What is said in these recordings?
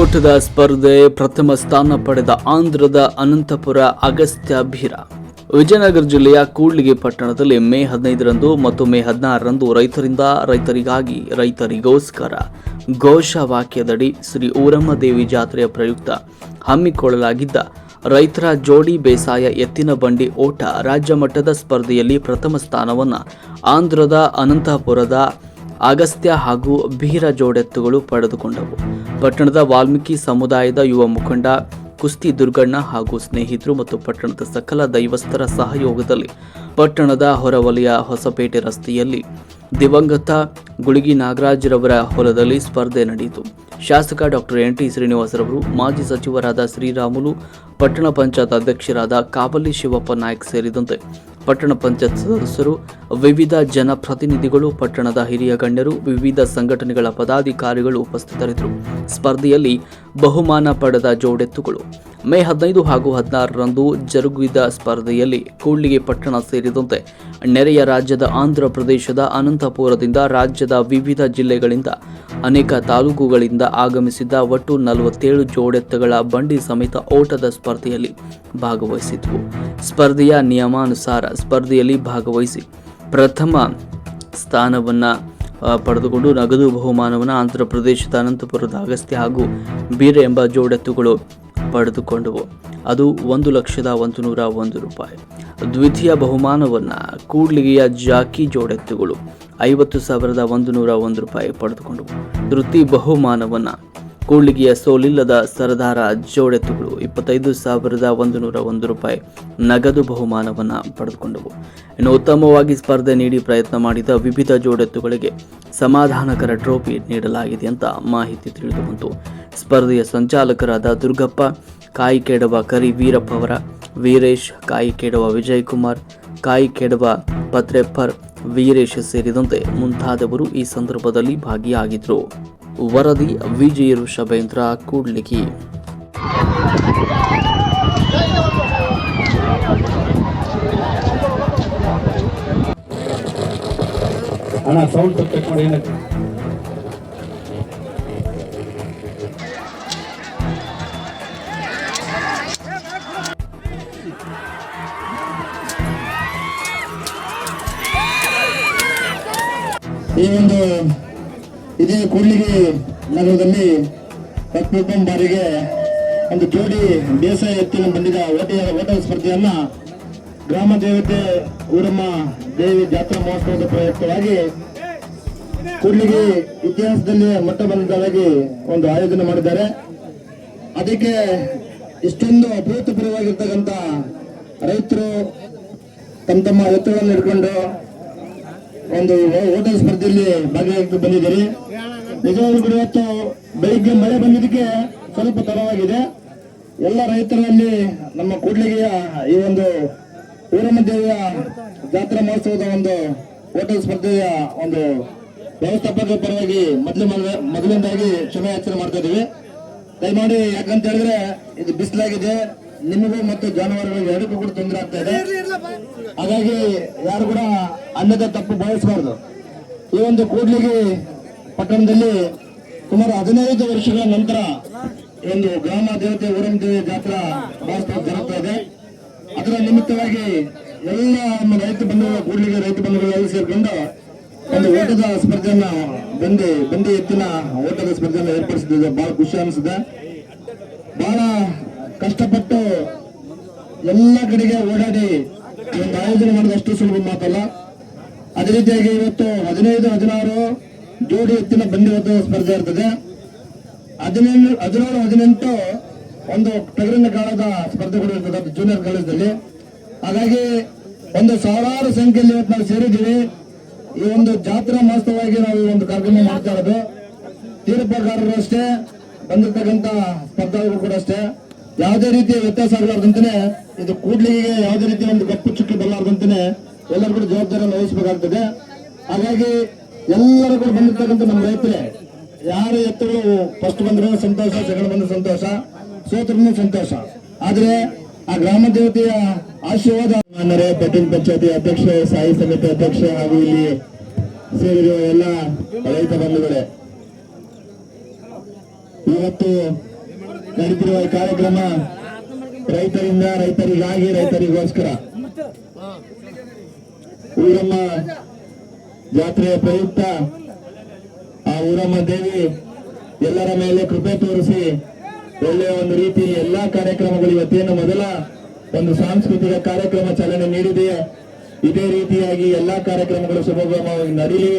ಓಟದ ಸ್ಪರ್ಧೆ ಪ್ರಥಮ ಸ್ಥಾನ ಪಡೆದ ಆಂಧ್ರದ ಅನಂತಪುರ ಅಗಸ್ತ್ಯ ಭೀರ ವಿಜಯನಗರ ಜಿಲ್ಲೆಯ ಕೂಡ್ಲಿಗಿ ಪಟ್ಟಣದಲ್ಲಿ ಮೇ ಹದಿನೈದರಂದು ಮತ್ತು ಮೇ ಹದಿನಾರರಂದು ರೈತರಿಂದ ರೈತರಿಗಾಗಿ ರೈತರಿಗೋಸ್ಕರ ಘೋಷವಾಕ್ಯದಡಿ ಶ್ರೀ ಊರಮ್ಮ ದೇವಿ ಜಾತ್ರೆಯ ಪ್ರಯುಕ್ತ ಹಮ್ಮಿಕೊಳ್ಳಲಾಗಿದ್ದ ರೈತರ ಜೋಡಿ ಬೇಸಾಯ ಎತ್ತಿನ ಬಂಡಿ ಓಟ ರಾಜ್ಯ ಮಟ್ಟದ ಸ್ಪರ್ಧೆಯಲ್ಲಿ ಪ್ರಥಮ ಸ್ಥಾನವನ್ನು ಆಂಧ್ರದ ಅನಂತಪುರದ ಅಗಸ್ತ್ಯ ಹಾಗೂ ಬೀರ ಜೋಡೆತ್ತುಗಳು ಪಡೆದುಕೊಂಡವು. ಪಟ್ಟಣದ ವಾಲ್ಮೀಕಿ ಸಮುದಾಯದ ಯುವ ಮುಖಂಡ ಕುಸ್ತಿ ದುರ್ಗಣ್ಣ ಹಾಗೂ ಸ್ನೇಹಿತರು ಮತ್ತು ಪಟ್ಟಣದ ಸಕಲ ದೈವಸ್ಥರ ಸಹಯೋಗದಲ್ಲಿ ಪಟ್ಟಣದ ಹೊರವಲಯ ಹೊಸಪೇಟೆ ರಸ್ತೆಯಲ್ಲಿ ದಿವಂಗತ ಗುಳಿಗಿ ನಾಗರಾಜ್ರವರ ಹೊಲದಲ್ಲಿ ಸ್ಪರ್ಧೆ ನಡೆಯಿತು. ಶಾಸಕ ಡಾಕ್ಟರ್ ಎನ್ ಟಿ ಶ್ರೀನಿವಾಸರವರು ಮಾಜಿ ಸಚಿವರಾದ ಶ್ರೀರಾಮುಲು, ಪಟ್ಟಣ ಪಂಚಾಯತ್ ಅಧ್ಯಕ್ಷರಾದ ಕಾಬಲಿ ಶಿವಪ್ಪ ನಾಯ್ಕ್ ಸೇರಿದಂತೆ ಪಟ್ಟಣ ಪಂಚಾಯತ್ ಸದಸ್ಯರು, ವಿವಿಧ ಜನಪ್ರತಿನಿಧಿಗಳು, ಪಟ್ಟಣದ ಹಿರಿಯ ಗಣ್ಯರು, ವಿವಿಧ ಸಂಘಟನೆಗಳ ಪದಾಧಿಕಾರಿಗಳು ಉಪಸ್ಥಿತರಿದ್ದರು. ಸ್ಪರ್ಧೆಯಲ್ಲಿ ಬಹುಮಾನ ಪಡೆದ ಜೋಡೆತ್ತುಗಳು. ಮೇ ಹದಿನೈದು ಹಾಗೂ ಹದಿನಾರರಂದು ಜರುಗಿದ ಸ್ಪರ್ಧೆಯಲ್ಲಿ ಕೂಡ್ಲಿಗೆ ಪಟ್ಟಣ ಸೇರಿದಂತೆ ನೆರೆಯ ರಾಜ್ಯದ ಆಂಧ್ರ ಪ್ರದೇಶದ ಅನಂತಪುರದಿಂದ ರಾಜ್ಯದ ವಿವಿಧ ಜಿಲ್ಲೆಗಳಿಂದ ಅನೇಕ ತಾಲೂಕುಗಳಿಂದ ಆಗಮಿಸಿದ್ದ ಒಟ್ಟು ನಲವತ್ತೇಳು ಜೋಡೆತ್ತುಗಳ ಬಂಡಿ ಸಮೇತ ಓಟದ ಸ್ಪರ್ಧೆಯಲ್ಲಿ ಭಾಗವಹಿಸಿದ್ವು. ಸ್ಪರ್ಧೆಯ ನಿಯಮಾನುಸಾರ ಸ್ಪರ್ಧೆಯಲ್ಲಿ ಭಾಗವಹಿಸಿ ಪ್ರಥಮ ಸ್ಥಾನವನ್ನು ಪಡೆದುಕೊಂಡು ನಗದು ಬಹುಮಾನವನ್ನು ಆಂಧ್ರ ಪ್ರದೇಶದ ಅನಂತಪುರದ ಅಗಸ್ತ್ಯ ಹಾಗೂ ಬೀರೆ ಎಂಬ ಜೋಡೆತ್ತುಗಳು ಪಡೆದುಕೊಂಡವು. ಅದು ಒಂದು ಲಕ್ಷದ ಒಂದು ನೂರ ಒಂದು ರೂಪಾಯಿ. ದ್ವಿತೀಯ ಬಹುಮಾನವನ್ನು ಕೂಡ್ಲಿಗೆಯ ಜಾಕಿ ಜೋಡೆತ್ತುಗಳು ಐವತ್ತು ಸಾವಿರದ ಒಂದು ನೂರ ಒಂದು ರೂಪಾಯಿ ಪಡೆದುಕೊಂಡವು. ತೃತೀಯ ಬಹುಮಾನವನ್ನು ಕೂಡ್ಲಿಗೆಯ ಸೋಲಿಲ್ಲದ ಸರದಾರ ಜೋಡೆತ್ತುಗಳು ಇಪ್ಪತ್ತೈದು ಸಾವಿರದ ಒಂದು ನೂರ ಒಂದು ರೂಪಾಯಿ ನಗದು ಬಹುಮಾನವನ್ನು ಪಡೆದುಕೊಂಡವು. ಇನ್ನು ಉತ್ತಮವಾಗಿ ಸ್ಪರ್ಧೆ ನೀಡಿ ಪ್ರಯತ್ನ ಮಾಡಿದ ವಿವಿಧ ಜೋಡೆತ್ತುಗಳಿಗೆ ಸಮಾಧಾನಕರ ಟ್ರೋಫಿ ನೀಡಲಾಗಿದೆ ಅಂತ ಮಾಹಿತಿ ತಿಳಿದು ಬಂತು. ಸ್ಪರ್ಧೆಯ ಸಂಚಾಲಕರಾದ ದುರ್ಗಪ್ಪ ಕಾಯಿ ಕೆಡವ ಕರಿ ವೀರಪ್ಪ ಅವರ, ವೀರೇಶ್ ಕಾಯಿ ಕೆಡವ ವಿಜಯ್ ಕುಮಾರ್ ಕಾಯಿ ಕೆಡವ ಪತ್ರೆಪ್ಪರ್, ವೀರೇಶ್ ಸೇರಿದಂತೆ ಮುಂತಾದವರು ಈ ಸಂದರ್ಭದಲ್ಲಿ ಭಾಗಿಯಾಗಿದ್ದರು ವರದಿ ವಿಜಯ ಋಷಭೇಂದ್ರ ಕೂಡ್ಲಿಗಿ. ಅಣ್ಣ ಸೌಂಡ್ ಚೆಕ್ ಮಾಡಿ ಈ ಒಂದು ಇದೇ ಕೂಡ್ಲಿಗಿ ನಗರದಲ್ಲಿ ಪ್ರತಿಯೊಬ್ಬ ಬಾರಿಗೆ ಒಂದು ಜೋಡಿ ಬೇಸಾಯ ಎತ್ತಿನ ಬಂದಿದ ಓಟೆಯ ಓಟದ ಸ್ಪರ್ಧೆಯನ್ನ ಗ್ರಾಮ ದೇವತೆ ಊರಮ್ಮ ದೇವಿ ಜಾತ್ರಾ ಮಹೋತ್ಸವದ ಪ್ರಯುಕ್ತವಾಗಿ ಕೂಡ್ಲಿಗಿ ಇತಿಹಾಸದಲ್ಲಿ ಮೊಟ್ಟ ಮೊದಲದಾಗಿ ಒಂದು ಆಯೋಜನೆ ಮಾಡಿದ್ದಾರೆ. ಅದಕ್ಕೆ ಇಷ್ಟೊಂದು ಅಭೂತಪೂರ್ವವಾಗಿರ್ತಕ್ಕಂಥ ರೈತರು ತಮ್ಮ ತಮ್ಮ ಎತ್ತುಗಳನ್ನು ಹಿಡ್ಕೊಂಡು ಒಂದು ಓ- ಓಟದ ಸ್ಪರ್ಧೆಯಲ್ಲಿ ಭಾಗಿಯಾಗಿ ಬಂದಿದ್ದೀರಿ. ನಿಜವಾಗ್ಲೂ ಕೂಡ ಇವತ್ತು ಬೆಳಿಗ್ಗೆ ಮಳೆ ಬಂದಿದ್ದಕ್ಕೆ ಸ್ವಲ್ಪ ತಡವಾಗಿದೆ. ಎಲ್ಲ ರೈತರಲ್ಲಿ ನಮ್ಮ ಕೂಡ್ಲಿಗೆಯ ಈ ಒಂದು ಊರಮ್ಮ ದೇವಿಯ ಜಾತ್ರಾ ಮಹೋತ್ಸವದ ಒಂದು ಓಟದ ಸ್ಪರ್ಧೆಯ ಒಂದು ವ್ಯವಸ್ಥಾಪಕರ ಪರವಾಗಿ ಮೊದಲು ಮೊದಲಿಂದಾಗಿ ಕ್ಷಮೆ ಮಾಡ್ತಾ ಇದ್ದೀವಿ. ದಯಮಾಡಿ ಯಾಕಂತ ಹೇಳಿದ್ರೆ ಇದು ಬಿಸಿಲಾಗಿದೆ. ನಿಮಗೂ ಮತ್ತು ಜಾನುವಾರುಗಳು ಎರಡಕ್ಕೂ ಕೂಡ ತೊಂದರೆ ಆಗ್ತಾ ಇದೆ. ಹಾಗಾಗಿ ಯಾರು ಕೂಡ ಅನ್ನದ ತಪ್ಪು ಬಯಸಬಾರದು ಈ ಒಂದು ಕೂಡ್ಲಿಗಿ ಪಟ್ಟಣದಲ್ಲಿ ಸುಮಾರು ಹದಿನೈದು ವರ್ಷಗಳ ನಂತರ ಒಂದು ಗ್ರಾಮ ದೇವತೆ ಊರಂ ದೇವಿ ಜಾತ್ರಾ ಮಹೋತ್ಸವ ಜರುಗ್ತಾ ಇದೆ. ಅದರ ನಿಮಿತ್ತವಾಗಿ ಎಲ್ಲ ನಮ್ಮ ರೈತ ಬಂಧುಗಳ ಕೂಡ್ಲಿಗೆ ರೈತ ಬಂಧುಗಳೆಲ್ಲ ಸೇರಿಕೊಂಡು ಒಂದು ಓಟದ ಸ್ಪರ್ಧೆಯನ್ನ ಬಂದಿ ಬಂದಿ ಎತ್ತಿನ ಓಟದ ಸ್ಪರ್ಧೆಯನ್ನ ಏರ್ಪಡಿಸಿದ್ರೆ ಬಹಳ ಖುಷಿ ಅನಿಸಿದೆ ಬಹಳ ಕಷ್ಟಪಟ್ಟು ಎಲ್ಲ ಕಡೆಗೆ ಓಡಾಡಿ ಒಂದು ಆಯೋಜನೆ ಮಾಡೋದು ಅಷ್ಟು ಸುಲಭ ಮಾತಲ್ಲ. ಅದೇ ರೀತಿಯಾಗಿ ಇವತ್ತು ಹದಿನೈದು, ಹದಿನಾರು ಜೋಡಿ ಎತ್ತಿನ ಬಂಡಿ ಸ್ಪರ್ಧೆ ಇರ್ತದೆ. ಹದಿನೇಳು ಹದಿನೇಳು ಹದಿನೆಂಟು ಒಂದು ಟಗರಿನ ಕಾಲದ ಕೂಡ ಇರ್ತದೆ ಅದು ಜೂನಿಯರ್ ಕಾಲೇಜಲ್ಲಿ ಹಾಗಾಗಿ ಒಂದು ಸಾವಿರಾರು ಸಂಖ್ಯೆಯಲ್ಲಿ ಇವತ್ತು ನಾವು ಸೇರಿದ್ದೀವಿ. ಈ ಒಂದು ಜಾತ್ರಾ ಮಹೋತ್ಸವವಾಗಿ ನಾವು ಈ ಒಂದು ಕಾರ್ಯಕ್ರಮ ಮಾಡ್ತಾ ಇರೋದು. ತೀರ್ಪಗಾರರು ಅಷ್ಟೇ, ಬಂದಿರತಕ್ಕಂಥ ಸ್ಪರ್ಧಾಳುಗಳು ಕೂಡ ಅಷ್ಟೇ. ಯಾವುದೇ ರೀತಿಯ ವ್ಯತ್ಯಾಸ ಆಗಲಾರ್ದಂತಾನೆ, ಇದು ಕೂಡ್ಲಿಗೆ ಯಾವುದೇ ರೀತಿಯ ಒಂದು ಗಪ್ಪು ಚುಕ್ಕಿ ಬರಲಾರ್ದಂತಾನೆ ಎಲ್ಲರೂ ಕೂಡ ಜವಾಬ್ದಾರಿಯನ್ನು ವಹಿಸಬೇಕಾಗ್ತದೆ. ಹಾಗಾಗಿ ಎಲ್ಲರೂ ಕೂಡ ಬಂದಿರ್ತಕ್ಕಂಥ ನಮ್ಮ ರೈತರೇ, ಯಾರು ಎತ್ತುಗಳು ಫಸ್ಟ್ ಬಂದ್ರು ಸಂತೋಷ ಸೆಕೆಂಡ್ ಬಂದ್ರೆ ಸಂತೋಷ, ಸೋತ್ರನು ಸಂತೋಷ. ಆದ್ರೆ ಆ ಗ್ರಾಮ ದೇವತೆಯ ಆಶೀರ್ವಾದ ಮಾನ್ಯರೇ ಪಟ್ಟಣ ಪಂಚಾಯತಿ ಅಧ್ಯಕ್ಷ ಸಾಯಿ ಸಮಿತಿ ಅಧ್ಯಕ್ಷ ಹಾಗೂ ಇಲ್ಲಿ ಸೇರಿರುವ ಎಲ್ಲ ರೈತ ಬಂಧುಗಳೇ, ಇವತ್ತು ನಡೀತಿರುವ ಈ ಕಾರ್ಯಕ್ರಮ ರೈತರಿಂದ ರೈತರಿಗಾಗಿ, ರೈತರಿಗೋಸ್ಕರ. ಊರಮ್ಮ ಜಾತ್ರೆಯ ಪ್ರಯುಕ್ತ ಆ ಊರಮ್ಮ ದೇವಿ ಎಲ್ಲರ ಮೇಲೆ ಕೃಪೆ ತೋರಿಸಿ ಒಳ್ಳೆಯ ಒಂದು ರೀತಿ ಎಲ್ಲಾ ಕಾರ್ಯಕ್ರಮಗಳು ಇವತ್ತೇನು ಮೊದಲ ಒಂದು ಸಾಂಸ್ಕೃತಿಕ ಕಾರ್ಯಕ್ರಮ ಚಾಲನೆ ನೀಡಿದೆ ಇದೇ ರೀತಿಯಾಗಿ ಎಲ್ಲಾ ಕಾರ್ಯಕ್ರಮಗಳು ಸುಭಗಮವಾಗಿ ನಡೀಲಿ.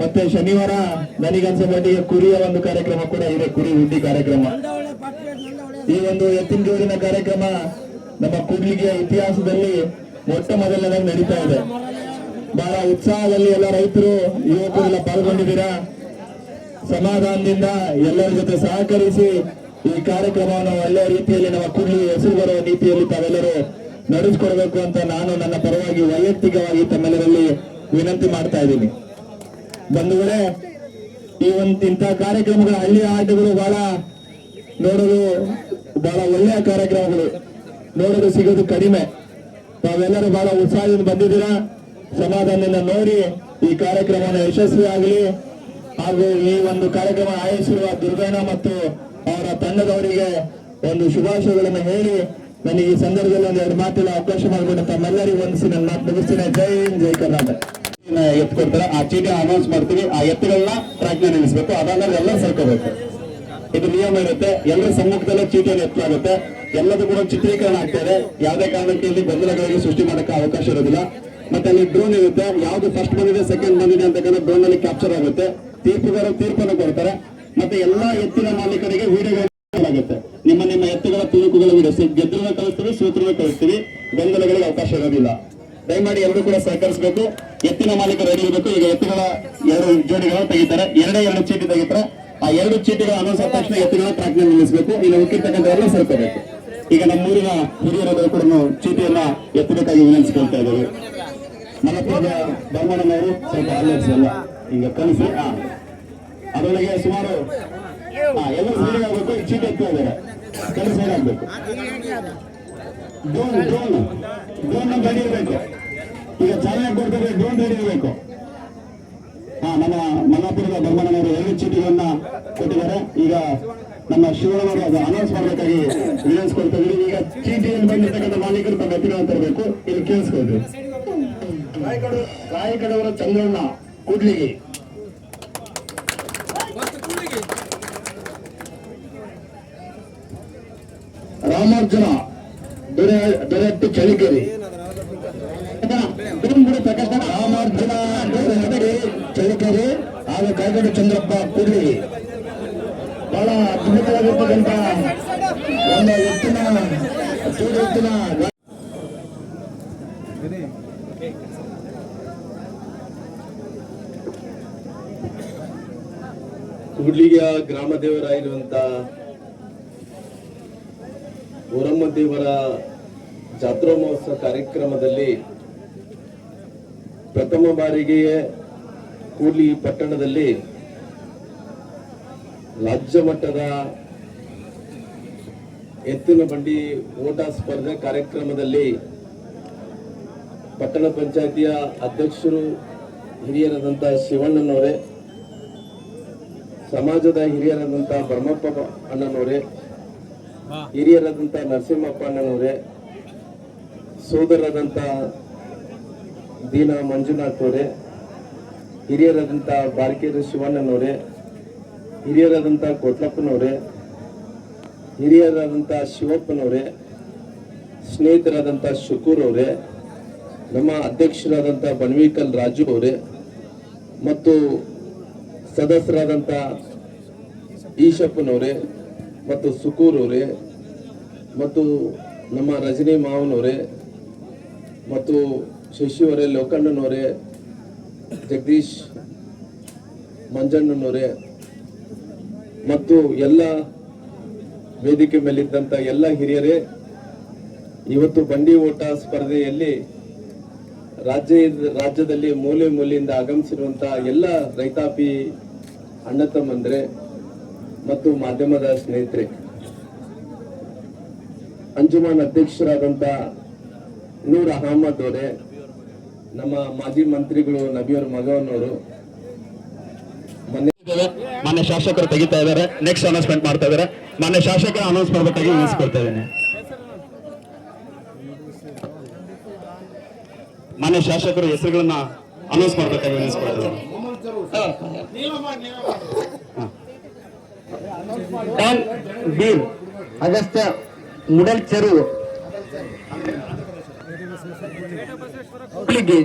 ಮತ್ತೆ ಶನಿವಾರ ನನಗನ್ಸ ಮಟ್ಟಿಗೆ ಕುರಿಯ ಒಂದು ಕಾರ್ಯಕ್ರಮ ಕೂಡ ಇದೆ, ಕುರಿ ಹುಡ್ಡಿ ಕಾರ್ಯಕ್ರಮ. ಈ ಒಂದು ಎತ್ತಿನ ಜೋಡಿನ ಕಾರ್ಯಕ್ರಮ ನಮ್ಮ ಕೂಡ್ಲಿಗೆಯ ಇತಿಹಾಸದಲ್ಲಿ ಮೊಟ್ಟ ಮೊದಲನೇದಾಗಿ ನಡೀತಾ ಇದೆ. ಬಹಳ ಉತ್ಸಾಹದಲ್ಲಿ ಎಲ್ಲ ರೈತರು ಯುವಕರೆಲ್ಲ ಪಾಲ್ಗೊಂಡಿದ್ದೀರಾ? ಸಮಾಧಾನದಿಂದ ಎಲ್ಲರ ಜೊತೆ ಸಹಕರಿಸಿ ಈ ಕಾರ್ಯಕ್ರಮವನ್ನು ಒಳ್ಳೆಯ ರೀತಿಯಲ್ಲಿ ನಮ್ಮ ಕೂಡ್ಲಿ ಹೆಸರು ಬರುವ ರೀತಿಯಲ್ಲಿ ತಾವೆಲ್ಲರೂ ನಡೆಸ್ಕೊಡ್ಬೇಕು ಅಂತ ನಾನು ನನ್ನ ಪರವಾಗಿ ವೈಯಕ್ತಿಕವಾಗಿ ತಮ್ಮೆಲ್ಲರಲ್ಲಿ ವಿನಂತಿ ಮಾಡ್ತಾ ಇದ್ದೀನಿ. ಬಂಧುಗಳೇ ಈ ಒಂದು ಇಂಥ ಕಾರ್ಯಕ್ರಮಗಳು ಹಳ್ಳಿಯ ಆಟಗಳು ಬಹಳ ನೋಡಲು ಬಹಳ ಒಳ್ಳೆಯ ಕಾರ್ಯಕ್ರಮಗಳು. ನೋಡಲು ಸಿಗೋದು ಕಡಿಮೆ. ತಾವೆಲ್ಲರೂ ಬಹಳ ಉತ್ಸಾಹದಿಂದ ಬಂದಿದ್ದೀರಾ? ಸಮಾಧಾನದಿಂದ ನೋಡಿ ಈ ಕಾರ್ಯಕ್ರಮ ಯಶಸ್ವಿ ಆಗಲಿ ಹಾಗೂ ಈ ಒಂದು ಕಾರ್ಯಕ್ರಮ ಆಯೋಜಿಸಿರುವ ದುರ್ಗಣ್ಣ ಮತ್ತು ಅವರ ತಂಡದವರಿಗೆ ಒಂದು ಶುಭಾಶಯಗಳನ್ನು ಹೇಳಿ ನನಗೆ ಈ ಸಂದರ್ಭದಲ್ಲಿ ಒಂದು ಎರಡು ಮಾತಿನ ಅವಕಾಶ ಮಾಡಿಕೊಂಡು. ತಮ್ಮೆಲ್ಲರಿಗೂ ಒಂದಿಸಿ ನನ್ನ ಮಾತು ಮುಗಿಸ್ತೀನಿ. ಜೈ ಹಿಂದ್, ಜೈ ಕರ್ನಾಟಕ. ಎತ್ತು ಕೊಡ್ತಾರೆ ಆ ಚೀಟಿ ಅನೌನ್ಸ್ ಮಾಡ್ತೀವಿ. ಆ ಎತ್ತುಗಳನ್ನ ನಲ್ಲಿ ನಿಲ್ಲಿಸಬೇಕು. ಅದಾದ್ಮೇಲೆ ಎಲ್ಲ ಸರ್ಕೋಬೇಕು. ಇದು ನಿಯಮ ಇರುತ್ತೆ. ಎಲ್ಲರ ಸಮ್ಮುಖದಲ್ಲೇ ಚೀಟಿಯನ್ನು ಎತ್ತಲಾಗುತ್ತೆ. ಎಲ್ಲದೂ ಕೂಡ ಚಿತ್ರೀಕರಣ ಆಗ್ತದೆ ಯಾವುದೇ ಕಾರಣಕ್ಕೆ ಇಲ್ಲಿ ಗೊಂದಲಗಳಿಗೆ ಸೃಷ್ಟಿ ಮಾಡಕ್ಕೆ ಅವಕಾಶ ಇರೋದಿಲ್ಲ. ಮತ್ತೆ ಅಲ್ಲಿ ಡ್ರೋನ್ ಇರುತ್ತೆ. ಯಾವ್ದು ಫಸ್ಟ್ ಬಂದಿದೆ ಸೆಕೆಂಡ್ ಬಂದಿದೆ ಅಂತಕ್ಕಂಥ ಡ್ರೋನ್ ಅಲ್ಲಿ ಕ್ಯಾಪ್ಚರ್ ಆಗುತ್ತೆ. ತೀರ್ಪುಗಾರರು ತೀರ್ಪನ್ನು ಕೊಡ್ತಾರೆ. ಮತ್ತೆ ಎಲ್ಲಾ ಎತ್ತಿನ ಮಾಲೀಕರಿಗೆ ವಿಡಿಯೋ ಆಗುತ್ತೆ. ನಿಮ್ಮ ನಿಮ್ಮ ಎತ್ತುಗಳ ತುಣುಕುಗಳ ವಿಡಿಯೋ ಗೆದ್ದರನ್ನ ಕಳಿಸ್ತೀವಿ ಸೂತ್ರನ ಕಳಿಸ್ತೀವಿ. ಗೊಂದಲಗಳಿಗೆ ಅವಕಾಶ ಇರೋದಿಲ್ಲ. ದಯಮಾಡಿ ಎಲ್ಲರೂ ಕೂಡ ಸಹಕರಿಸಬೇಕು. ಎತ್ತಿನ ಮಾಲೀಕರು ರೆಡಿ ಇರಬೇಕು, ಈಗ ಎತ್ತುಗಳ ಎರಡು ಜೋಡಿಗಳು ತೆಗಿತಾರೆ. ಎರಡೇ ಎರಡು ಚೀಟಿ ತೆಗಿತಾರೆ. ಆ ಎರಡು ಚೀಟಿಗಳ ಅನೌನ್ಸ್ ತಕ್ಷಣ ಎತ್ತುಗಳ ನಲ್ಲಿ ನಿಲ್ಲಿಸಬೇಕು. ಇಲ್ಲಿ ಉಕ್ಕಿರ್ತಕ್ಕಂಥವೆಲ್ಲ ಸೇರ್ಕೋಬೇಕು. ಈಗ ನಮ್ಮ ಊರಿನ ಹಿರಿಯರೆಲ್ಲರೂ ಕೂಡ ಚೀಟಿಯನ್ನ ಎತ್ತಬೇಕಾಗಿ ವಿನಂತಿಸ್ಕೊಳ್ತಾ ಇದ್ದೇವೆ. ಮಲಪುರದ ಬ್ರಹ್ಮಣ್ಣನವರು ಸ್ವಲ್ಪ ಆಲೋಚಿಸಲ್ಲ. ಎಲ್ಲ ಈಗ ಕಲಿಸಿ. ಅದರೊಳಗೆ ಸುಮಾರು, ಆ ಎಲ್ಲ ಸೇರಿ ಆಗಬೇಕು. ಚೀಟಿ ಎತ್ತಾ ಇದ್ದಾರೆ. ಕನಸು ಏನಾಗಬೇಕು? ಡ್ರೋನ್ ಡ್ರೋನ್ ಡ್ರೋನ್ ರೆಡಿ ಇರಬೇಕು. ಈಗ ಚಾಲನೆ ಕೊಡ್ತಾರೆ ಡ್ರೋನ್ ರೆಡಿ ಇರಬೇಕು ಹಾ, ನಮ್ಮ ಮಲ್ಲಾಪುರದ ಬ್ರಹ್ಮಣ್ಣನವರು ಎರಡು ಚೀಟಿಗಳನ್ನ ಕೊಟ್ಟಿದ್ದಾರೆ. ಈಗ ನಮ್ಮ ಶಿವಣ್ಣವರು ಅದು ಅನೌನ್ಸ್ ಮಾಡಬೇಕಾಗಿ ವಿನಂತಿಸ್ಕೊಳ್ತಾ ಇದ್ದೀವಿ ಈಗ ಚೀಟಿಯಲ್ಲಿ ಬಂದಿರ್ತಕ್ಕಂಥ ಮಾಲೀಕರು ತಮ್ಮ ಎತ್ತಿನ ತರಬೇಕು. ಇಲ್ಲಿ ಕೇಳಿಸ್ಕೊಳ್ರಿ. ರಾಯಕಡು ರಾಯಕಡವರ ಚಂದ್ರಣ್ಣ, ಕೂಡ್ಲಿಗಿ. ರಾಮಾರ್ಜುನ, ದೊರೆ ದೊರೆಟ್ಟು ಚಳಿಕೆರಿ ರಾಮಾರ್ಜುನ ದೊರೆಹಟ್ಟಿ ಚಳಿಕೆರಿ ಹಾಗೂ ಕಾಯ್ಗಡೆ ಚಂದ್ರಪ್ಪ ಕೂಡ್ಲಿಗಿ ಬಹಳ ಅದ್ಭುತವಾಗಿರ್ತಕ್ಕಂಥ ಒಂದು ಎತ್ತಿನ ಎತ್ತಿನ ಕೂಡ್ಲಿಯ ಗ್ರಾಮ ದೇವರಾಗಿರುವಂತ ಊರಮ್ಮ ದೇವರ ಜಾತ್ರಾ ಮಹೋತ್ಸವ ಕಾರ್ಯಕ್ರಮದಲ್ಲಿ ಪ್ರಥಮ ಬಾರಿಗೆ ಕೂಡ್ಲಿ ಪಟ್ಟಣದಲ್ಲಿ ರಾಜ್ಯ ಮಟ್ಟದ ಎತ್ತಿನ ಬಂಡಿ ಓಟ ಸ್ಪರ್ಧೆ ಕಾರ್ಯಕ್ರಮದಲ್ಲಿ ಪಟ್ಟಣ ಪಂಚಾಯತಿಯ ಅಧ್ಯಕ್ಷರು ಹಿರಿಯರಾದಂಥ ಶಿವಣ್ಣನವರೇ ಸಮಾಜದ ಹಿರಿಯರಾದಂಥ ಬ್ರಹ್ಮಪ್ಪ ಅಣ್ಣನವರೇ ಹಿರಿಯರಾದಂಥ ನರಸಿಂಹಪ್ಪ ಅಣ್ಣನವರೇ ಸೋದರರಾದಂಥ ದೀನ ಮಂಜುನಾಥ್ ಅವರೇ ಹಿರಿಯರಾದಂಥ ಬಾರ್ಕೇರಿ ಶಿವಣ್ಣನವರೇ ಹಿರಿಯರಾದಂಥ ಕೊಟ್ಲಪ್ಪನವರೇ ಹಿರಿಯರಾದಂಥ ಶಿವಪ್ಪನವರೇ ಸ್ನೇಹಿತರಾದಂಥ ಶುಕೂರ್ ಅವರೇ, ನಮ್ಮ ಅಧ್ಯಕ್ಷರಾದಂಥ ಬನ್ವಿಕಲ್ ರಾಜು ಅವರೇ, ಮತ್ತು ಸದಸ್ಯರಾದಂಥ ಈಶಪ್ಪನವರೇ ಮತ್ತು ಸುಕೂರ್ ಅವರೇ, ಮತ್ತು ನಮ್ಮ ರಜನಿ ಮಾವನವರೇ ಮತ್ತು ಶಶಿಯವರೇ ಲೋಕಣ್ಣನವರೇ, ಜಗದೀಶ್ ಮಂಜಣ್ಣನವರೇ ಮತ್ತು ಎಲ್ಲ ವೇದಿಕೆ ಮೇಲಿದ್ದಂಥ ಎಲ್ಲ ಹಿರಿಯರೇ, ಇವತ್ತು ಬಂಡಿ ಓಟ ಸ್ಪರ್ಧೆಯಲ್ಲಿ ರಾಜ್ಯ ರಾಜ್ಯದಲ್ಲಿ ಮೂಲೆ ಮೂಲೆಯಿಂದ ಆಗಮಿಸಿರುವಂಥ ಎಲ್ಲ ರೈತಾಪಿ ಅಣ್ಣ ತಮ್ಮಂದ್ರೆ ಮತ್ತು ಮಾಧ್ಯಮದ ಸ್ನೇಹಿತರೆ, ಅಂಜುಮಾನ್ ಅಧ್ಯಕ್ಷರಾದಂತ ನೂರ್ ಅಹಮದ್ ಅವರೇ ನಮ್ಮ ಮಾಜಿ ಮಂತ್ರಿಗಳು ನಬಿಯವ್ರ ಮಗವನ್ನವರು ಮಾನ್ಯ ಶಾಸಕರು ತೆಗಿತಾ ಇದ್ದಾರೆ. ನೆಕ್ಸ್ಟ್ ಅನೌನ್ಸ್ಮೆಂಟ್ ಮಾಡ್ತಾ ಇದ್ದಾರೆ. ಮಾನ್ಯ ಶಾಸಕರ ಅನೌನ್ಸ್ ಮಾಡ್ಬೇಕಾಗಿ ನಿಲ್ಲಿಸ್ಕೊಳ್ತಾ ಇದ್ದೀನಿ. ಮಾನ್ಯ ಶಾಸಕರು ಹೆಸರುಗಳನ್ನ ಅನೌನ್ಸ್ ಮಾಡಬೇಕಾಗಿ ನಿಲ್ಲಿಸ್ಕೊಳ್ತಾ ಇದ್ದಾರೆ. ಅಗಸ್ತ್ಯ ಮುಡಲ್ ಚೆರುವು ಕೂಡ್ಲಿಗಿ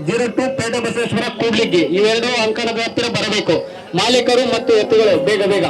ಜೀರೋ ಟು ಪೇಟ ಬಸವೇಶ್ವರ ಕೂಡ್ಲಿಗಿ ಇವೆರಡು ಅಂಕಣದ ಹತ್ತಿರ ಬರಬೇಕು. ಮಾಲೀಕರು ಮತ್ತು ಎತ್ತುಗಳು ಬೇಗ ಬೇಗ.